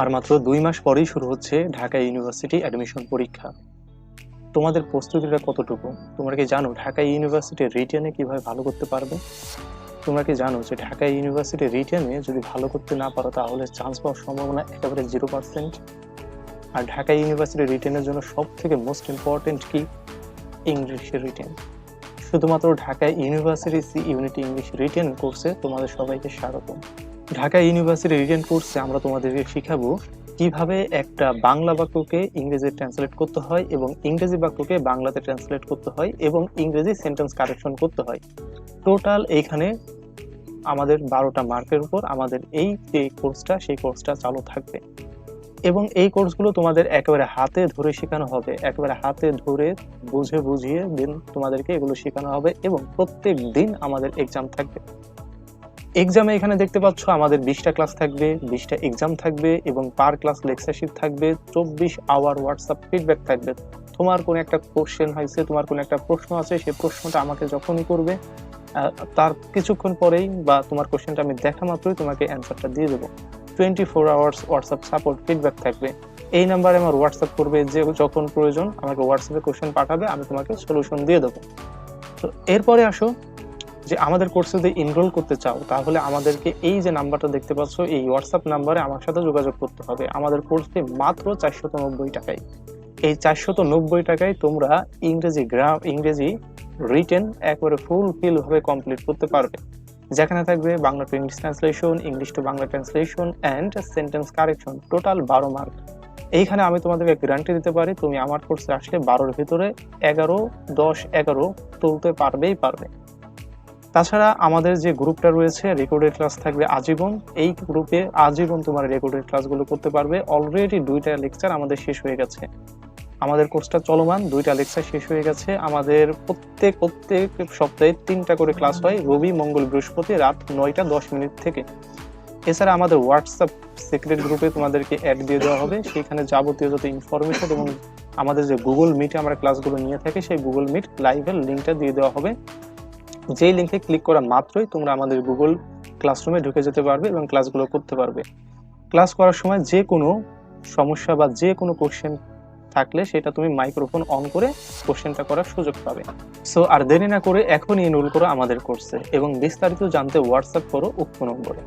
আর মাত্র দুই মাস পরেই শুরু হচ্ছে ঢাকা ইউনিভার্সিটি অ্যাডমিশন পরীক্ষা। তোমাদের প্রস্তুতিটা কতটুকু? তোমরা কি জানো ঢাকা ইউনিভার্সিটি রিটেনে কীভাবে ভালো করতে পারবে? তোমরা কি জানো যে ঢাকা ইউনিভার্সিটি রিটেনে যদি ভালো করতে না পারো তাহলে চান্স পাওয়ার সম্ভাবনা একেবারে জিরো পার্সেন্ট আর ঢাকা ইউনিভার্সিটি রিটেনের জন্য সব থেকে মোস্ট ইম্পর্টেন্ট কি ইংলিশের রিটেন। শুধুমাত্র Dhaka university C unit English written কোর্সে তোমাদের সবাইকে স্বাগতম। ঢাকা ইউনিভার্সিটি রিটেন কোর্সে আমরা তোমাদেরকে শিখাবো কীভাবে একটা বাংলা বাক্যকে ইংরেজি ট্রান্সলেট করতে হয় এবং ইংরেজি বাক্যকে বাংলাতে ট্রান্সলেট করতে হয় এবং ইংরেজি সেন্টেন্স কারেকশন করতে হয়। টোটাল এইখানে আমাদের বারোটা মার্কের উপর আমাদের এই যে কোর্সটা, সেই কোর্সটা চালু থাকবে। এবং এই কোর্সগুলো তোমাদের একেবারে হাতে ধরে শেখানো হবে। একেবারে হাতে ধরে বুঝে বুঝিয়ে দিন তোমাদেরকে এগুলো শেখানো হবে এবং প্রত্যেক দিন আমাদের এক্সাম থাকবে। এক্সামে এখানে দেখতে পাচ্ছ আমাদের বিশটা ক্লাস থাকবে, বিশটা এক্সাম থাকবে এবং পার ক্লাস লেকচারশিপ থাকবে, চব্বিশ আওয়ার হোয়াটসঅ্যাপ ফিডব্যাক থাকবে। তোমার কোনো একটা কোশ্চেন হয়েছে, তোমার কোনো একটা প্রশ্ন আছে, সেই প্রশ্নটা আমাকে যখনই করবে তার কিছুক্ষণ পরেই বা তোমার কোশ্চেনটা আমি দেখা মাত্রই তোমাকে অ্যান্সারটা দিয়ে দেবো। Twenty four hours WhatsApp support feedback থাকবে। এই নাম্বারে আমার হোয়াটসঅ্যাপ করবে যে যখন প্রয়োজন আমাকে হোয়াটসঅ্যাপে কোশ্চেন পাঠাবে, আমি তোমাকে সলিউশন দিয়ে দেবো। তো এরপরে আসো যে আমাদের কোর্সে যদি এনরোল করতে চাও, তাহলে আমাদেরকে এই যে নাম্বারটা দেখতে পাচ্ছ, এই হোয়াটসঅ্যাপ নাম্বারে আমার সাথে যোগাযোগ করতে হবে। আমাদের কোর্স মাত্র চারশত নব্বই টাকায়। এই চারশত নব্বই টাকায় তোমরা ইংরেজি গ্রাম ইংরেজি রিটেন একবারে ফুল ফিল ভাবে কমপ্লিট করতে পারবে। যেখানে থাকবে Bangla to English translation English to Bangla translation and sentence correction total বারো মার্ক এইখানে আমি তোমাদেরকে গ্যারান্টি দিতে পারি, তুমি আমার কোর্সে আসলে বারোর ভিতরে এগারো, দশ, এগারো তুলতে পারবেই পারবে। তাছাড়া আমাদের যে গ্রুপটা রয়েছে রেকর্ডেড ক্লাস থাকবে আজীবন। এই গ্রুপে আজীবন তোমার রেকর্ডেড ক্লাসগুলো করতে পারবে। অলরেডি দুইটা লেকচার আমাদের শেষ হয়ে গেছে। আমাদের কোর্সটা চলমান, দুইটা লেকচার শেষ হয়ে গেছে। আমাদের প্রত্যেক প্রত্যেক সপ্তাহে তিনটা করে ক্লাস হয়, রবি, মঙ্গল, বৃহস্পতি রাত নয়টা দশ মিনিট থেকে। এছাড়া আমাদের হোয়াটসঅ্যাপ সিক্রেট গ্রুপে তোমাদেরকে অ্যাড দিয়ে দেওয়া হবে। সেখানে যাবতীয় যত ইনফরমেশন এবং আমাদের যে গুগল মিটে আমরা ক্লাসগুলো নিয়ে থাকি, সেই গুগল মিট লাইভের লিঙ্কটা দিয়ে দেওয়া হবে। যেই লিঙ্কে ক্লিক করা মাত্রই তোমরা আমাদের গুগল ক্লাসরুমে ঢুকে যেতে পারবে এবং ক্লাসগুলো করতে পারবে। ক্লাস করার সময় যে কোনো সমস্যা বা যে কোনো কোশ্চেন থাকলে সেটা তুমি মাইক্রোফোন অন করে কোশ্চেনটা করার সুযোগ পাবে। সো আর দেরি না করে এখনই এনরোল করো আমাদের কোর্সে এবং বিস্তারিত জানতে হোয়াটসঅ্যাপ করো উক্ত নম্বরে।